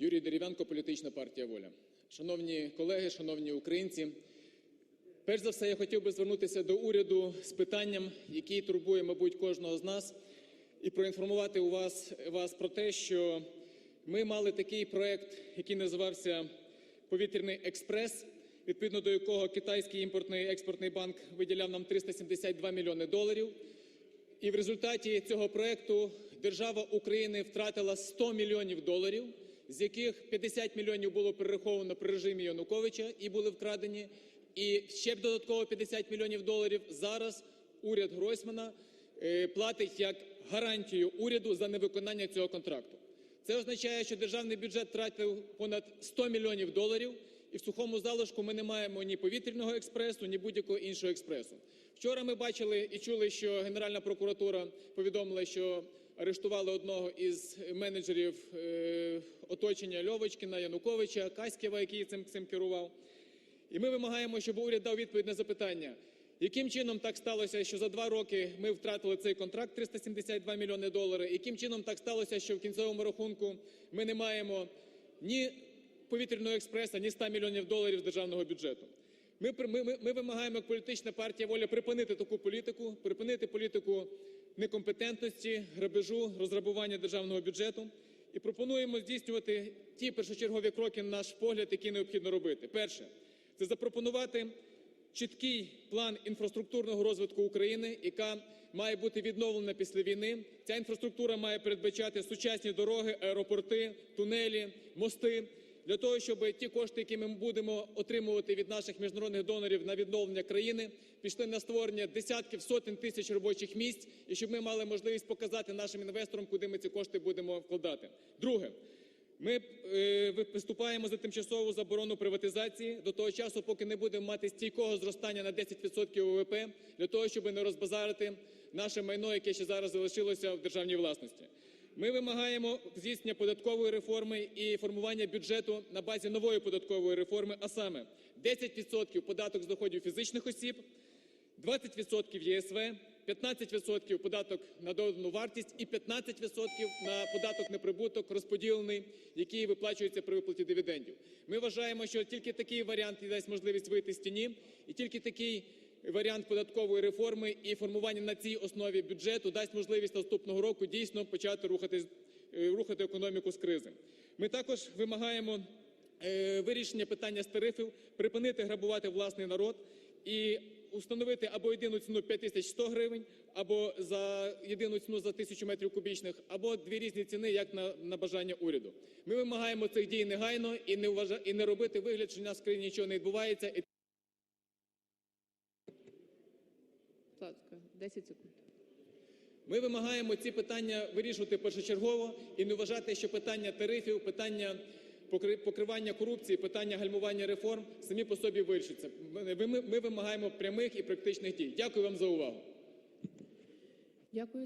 Юрій Дерев'янко, політична партія "Воля". Шановні колеги, шановні українці, перш за все я хотів би звернутися до уряду з питанням, яке турбує, мабуть, кожного з нас, і проінформувати у вас, вас про те, що ми мали такий проект, який називався "Повітряний експрес", відповідно до якого Китайський імпортний експортний банк виділяв нам 372 мільйони доларів. І в результаті цього проекту держава України втратила 100 мільйонів доларів, з яких 50 мільйонів було перераховано при режимі Януковича і були вкрадені. І ще б додатково 50 мільйонів доларів зараз уряд Гройсмана е, платить як гарантію уряду за невиконання цього контракту. Це означає, що державний бюджет втратив понад 100 мільйонів доларів, і в сухому залишку ми не маємо ні повітряного експресу, ні будь-якого іншого експресу. Вчора ми бачили і чули, що Генеральна прокуратура повідомила, що арештували одного із менеджерів е, оточення Льовочкіна, Януковича, Каськєва, який цим, цим керував. І ми вимагаємо, щоб уряд дав відповідь на запитання, яким чином так сталося, що за два роки ми втратили цей контракт 372 мільйони доларів, яким чином так сталося, що в кінцевому рахунку ми не маємо ні повітряного експреса, ні 100 мільйонів доларів з державного бюджету. Ми, ми, ми, вимагаємо як політична партія воля припинити таку політику, припинити політику некомпетентності, грабежу, розграбування державного бюджету і пропонуємо здійснювати ті першочергові кроки, на наш погляд, які необхідно робити. Перше – це запропонувати чіткий план інфраструктурного розвитку України, яка має бути відновлена після війни. Ця інфраструктура має передбачати сучасні дороги, аеропорти, тунелі, мости для того, щоб ті кошти, які ми будемо отримувати від наших міжнародних донорів на відновлення країни, пішли на створення десятків, сотень тисяч робочих місць, і щоб ми мали можливість показати нашим інвесторам, куди ми ці кошти будемо вкладати. Друге. Ми е, виступаємо за тимчасову заборону приватизації до того часу, поки не будемо мати стійкого зростання на 10% ВВП, для того, щоб не розбазарити наше майно, яке ще зараз залишилося в державній власності. Ми вимагаємо здійснення податкової реформи і формування бюджету на базі нової податкової реформи, а саме 10% податок з доходів фізичних осіб, 20% ЄСВ, 15% податок на додану вартість і 15% на податок на прибуток розподілений, який виплачується при виплаті дивідендів. Ми вважаємо, що тільки такий варіант дасть можливість вийти з тіні, і тільки такий варіант податкової реформи і формування на цій основі бюджету дасть можливість наступного року дійсно почати рухати, рухати економіку з кризи. Ми також вимагаємо е, вирішення питання з тарифів, припинити грабувати власний народ і установити або єдину ціну 5100 гривень, або за єдину ціну за тисячу метрів кубічних, або дві різні ціни, як на, на бажання уряду. Ми вимагаємо цих дій негайно і не, вважа, і не робити вигляд, що в нас в країні нічого не відбувається. І Будь ласка, 10 секунд. Ми вимагаємо ці питання вирішувати першочергово і не вважати, що питання тарифів, питання покри- покривання корупції, питання гальмування реформ самі по собі ми, ми вимагаємо прямих і практичних дій. Дякую вам за увагу. Дякую.